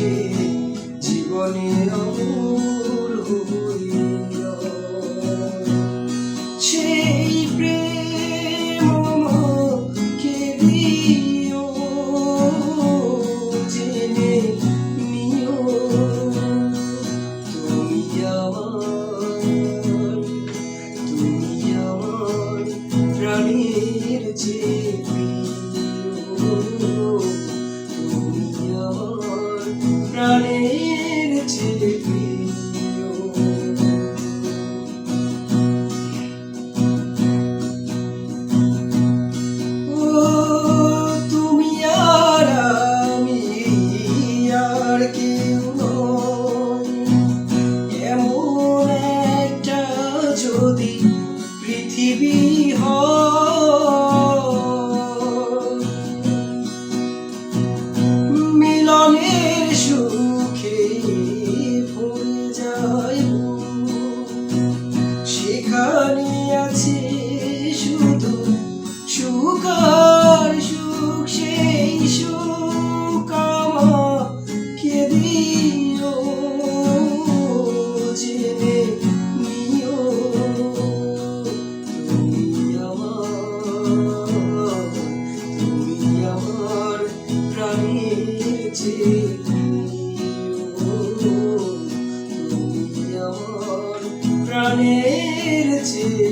এসে জীবনে অমর হইল। সেই প্রেম আমাকে দিও, জেনে নিও। তুমি আমার তুমি আমার প্রাণের যে পৃথিবী হ। মিলনের সুখে ভুল যায় সেখানে আছে প্রাণের চেয়ে